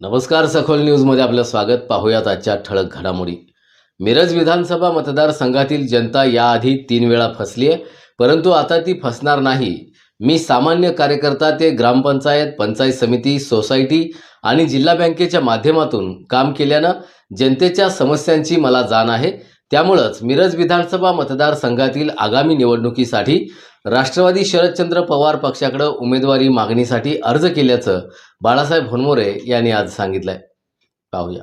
नमस्कार सखोल न्यूजमध्ये आपलं स्वागत. पाहूयात आजच्या ठळक घडामोडी. मिरज विधानसभा मतदारसंघातील जनता याआधी तीन वेळा फसली आहे परंतु आता ती फसणार नाही. मी सामान्य कार्यकर्ता ते ग्रामपंचायत पंचायत समिती सोसायटी आणि जिल्हा बँकेच्या माध्यमातून काम केल्यानं जनतेच्या समस्यांची मला जाण आहे. त्यामुळंच मिरज विधानसभा मतदारसंघातील आगामी निवडणुकीसाठी राष्ट्रवादी शरदचंद्र पवार पक्षाकडे उमेदवारी मागणीसाठी अर्ज केल्याचं बाळासाहेब होनमोरे यांनी आज सांगितलंय. पाहूया.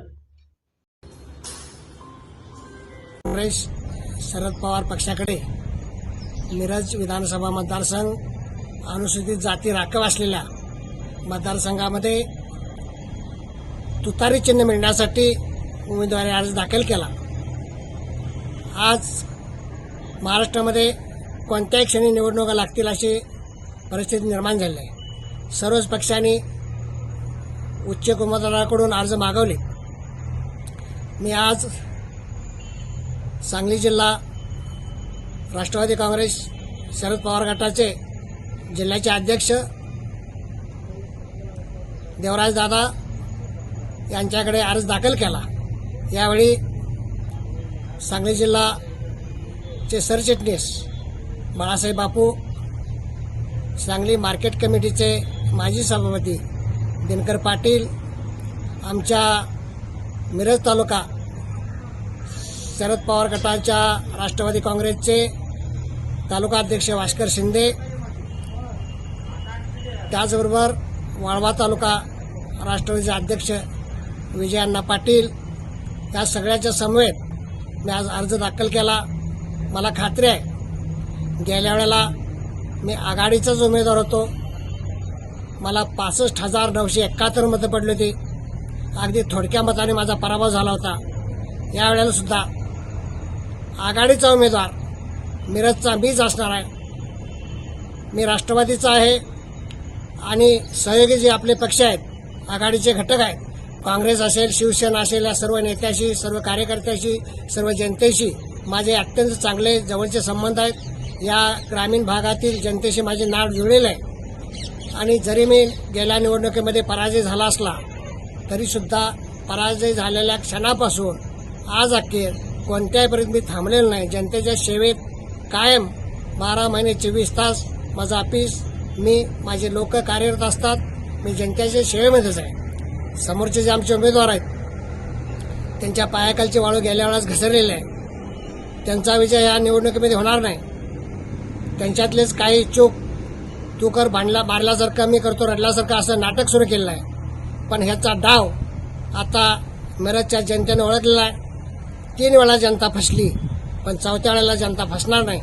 काँग्रेस शरद पवार पक्षाकडे मिरज विधानसभा मतदारसंघ अनुसूचित जाती राखव असलेल्या मतदारसंघामध्ये तुतारी चिन्ह मिळण्यासाठी उमेदवारी अर्ज दाखल केला. आज महाराष्ट्रामध्ये कोणत्याही क्षणी निवडणुका लागतील अशी परिस्थिती निर्माण झाली आहे सर्वच पक्षांनी उच्च उमेदवाराकडून अर्ज मागवले. मी आज सांगली जिल्हा राष्ट्रवादी काँग्रेस शरद पवार गटाचे जिल्ह्याचे अध्यक्ष देवराज दादा यांच्याकडे अर्ज दाखल केला. यावेळी सांगली जिल्हाचे सरचिटणीस बाळासाहेब बापू सांगली मार्केट कमिटीचे माजी सभापती दिनकर पाटील आमच्या मिरज तालुका शरद पवार गटाच्या राष्ट्रवादी काँग्रेसचे तालुका अध्यक्ष भास्कर शिंदे त्याचबरोबर वाळवा तालुका राष्ट्रवादीचे अध्यक्ष विजयाण्णा पाटील या सगळ्याच्या समवेत मी आज अर्ज दाखल केला. मला खात्री आहे. गेल्या वेळेला मी आघाडीचाच उमेदवार होतो. मला पासष्ट हजार नऊशे एकाहत्तर मतं पडली होती. अगदी थोडक्या मताने माझा पराभव झाला होता. यावेळेला सुद्धा आघाडीचा उमेदवार मिरजचा मीच असणार आहे. मी राष्ट्रवादीचा आहे. आणि सहयोगी जे आपले पक्ष आहेत आघाडीचे घटक आहेत काँग्रेस असेल शिवसेना असेल या सर्व नेत्याशी सर्व कार्यकर्त्याशी सर्व जनतेशी माझे अत्यंत चांगले जवळचे संबंध आहेत. या ग्रामीण भागातील जनतेशी माझे नाव जुळलेलं आहे. आणि जरी मी गेल्या निवडणुकीमध्ये पराजय झाला असला तरीसुद्धा पराजय झालेल्या क्षणापासून आज अखेर कोणत्याही मी थांबलेलो नाही. जनतेच्या सेवेत कायम बारा महिने चोवीस तास माझं ऑफिस मी माझे लोक कार्यरत असतात. मी जनतेच्या सेवेमध्येच आहे. समोरचे जे आमचे उमेदवार आहेत त्यांच्या पायाखालचे वाळू गेल्या वेळेस घसरलेले आहे. त्यांचा विजय या निवडणुकीमध्ये होणार नाही. त्यांच्यातलेच काही चूक तू कर भांडला मारल्यासारखं मी करतो रडल्यासारखं असं नाटक सुरू केलेलं आहे. पण ह्याचा डाव आता मिरजच्या जनतेने ओळखलेला आहे. तीन वेळा जनता फसली पण चौथ्या वेळेला जनता फसणार नाही.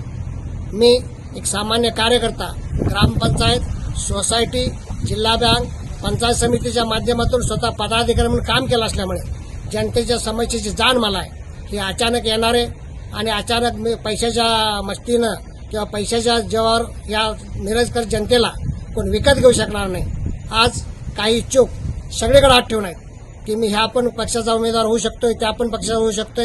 मी एक सामान्य कार्यकर्ता ग्रामपंचायत सोसायटी जिल्हा बँक पंचायत समितीच्या माध्यमातून स्वतः पदाधिकारी म्हणून काम केलं असल्यामुळे जनतेच्या समस्येची जाण मला आहे. हे अचानक येणारे आणि अचानक मी पैशाच्या मस्तीनं किंवा पैशाच्या जेव्हावर या मिरजकर जनतेला कोण विकत घेऊ शकणार नाही. आज काही इच्छुक सगळीकडे हात ठेवून आहेत की मी ह्या पण पक्षाचा उमेदवार होऊ शकतोय त्या पण पक्षाचा होऊ शकतोय.